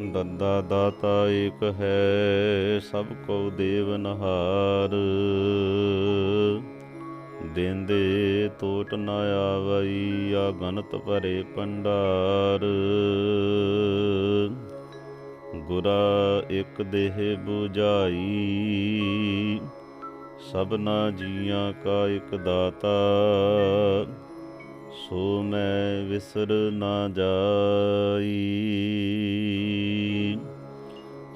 ਦੱਦਾ ਦਾਤਾ ਏਕ ਹੈ, ਸਭ ਕੋ ਦੇਵ ਨਹਾਰ। ਦੇਂਦੇ ਤੋਟ ਨਾ ਆਵਈ ਆ ਗਨਤ ਭਰੇ ਪੰਡਾਰ। ਗੁਰਾ ਇੱਕ ਦੇਹ 부ਝਾਈ ਸਭਨਾ ਜੀਆਂ ਕਾ ਇੱਕ ਦਾਤਾ। ਸੋ ਮੈਂ ਵਿਸਰ ਨਾ ਜਾਈ।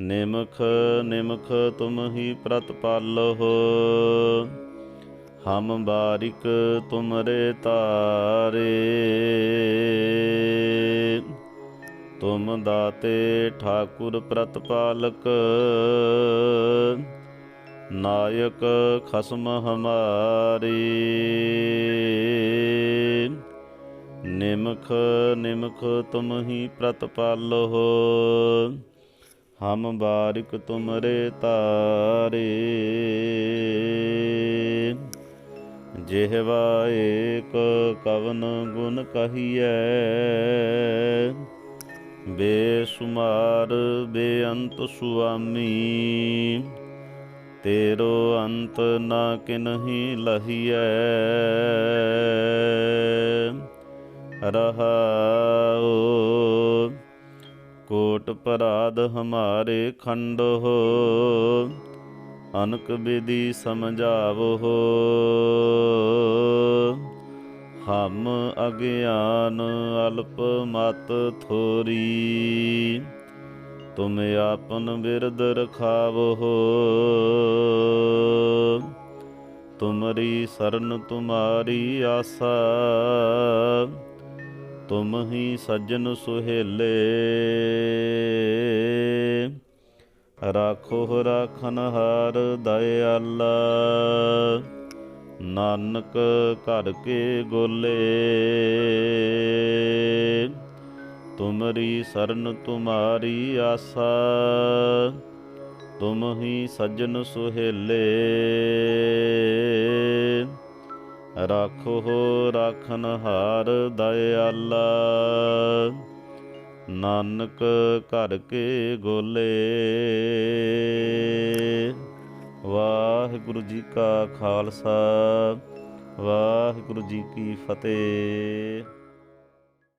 ਨਿਮਖ ਨਿਮਖ ਤੁਮ ਹੀ ਪ੍ਰਤਪਾਲੋ ਹਮ ਬਾਰਿਕ ਤੁਮਰੇ ਤਾਰੇ ਤੁਮ ਦਾਤੇ ਠਾਕੁਰ ਪ੍ਰਤਪਾਲਕ ਨਾਇਕ ਖਸਮ ਹਮਾਰੀ। ਨਿਮਖ ਨਿਮਖ ਤੁਮ ਹੀ ਪ੍ਰਤਪਾਲੋ ਹਮ ਬਾਰਿਕ ਤੁਮਰੇ ਤਾਰੇ। ਜਿਹਵਾ ਏਕ ਕਵਨ ਗੁਣ ਕਹੀਐ। ਬੇਸੁਮਾਰ ਬੇਅੰਤ ਸੁਆਮੀ। ਤੇਰੋ ਅੰਤ ਨਾ ਕਿਨਹੀ ਲਹੀਐ। ਰਹਾਉ ਕੋਟ ਪਰਾਧ ਹਮਾਰੇ ਖੰਡ ਹੋ। ਅਨਕ ਵਿਧੀ ਸਮਝਾਵੋ। ਹਮ ਅਗਿਆਨ ਅਲਪ ਮਤ ਥੋਰੀ। ਤੁਮ ਆਪਨ ਬਿਰਦ ਰਖਾਵੋ। ਤੁਮਰੀ ਸਰਨ ਤੁਮਾਰੀ ਆਸਾ। ਤੁਮ ਹੀ ਸੱਜਣ ਸੁਹੇਲੇ। ਰਾਖੋ ਰਾਖਨ ਹਾਰ ਦਇਆਲਾ। ਨਾਨਕ ਘਰ ਕੇ ਗੋਲੇ। ਤੁਮਰੀ ਸਰਨ ਤੁਮਾਰੀ ਆਸਾ। ਤੁਮ ਹੀ ਸੱਜਣ ਸੁਹੇਲੇ। ਰਾਖੋ ਰਾਖਨ ਹਾਰ ਦਇਆਲਾ। ਨਾਨਕ ਘਰ ਕੇ ਗੋਲੇ। ਵਾਹਿਗੁਰੂ ਜੀ ਕਾ ਖਾਲਸਾ, ਵਾਹਿਗੁਰੂ ਜੀ ਕੀ ਫਤਿਹ।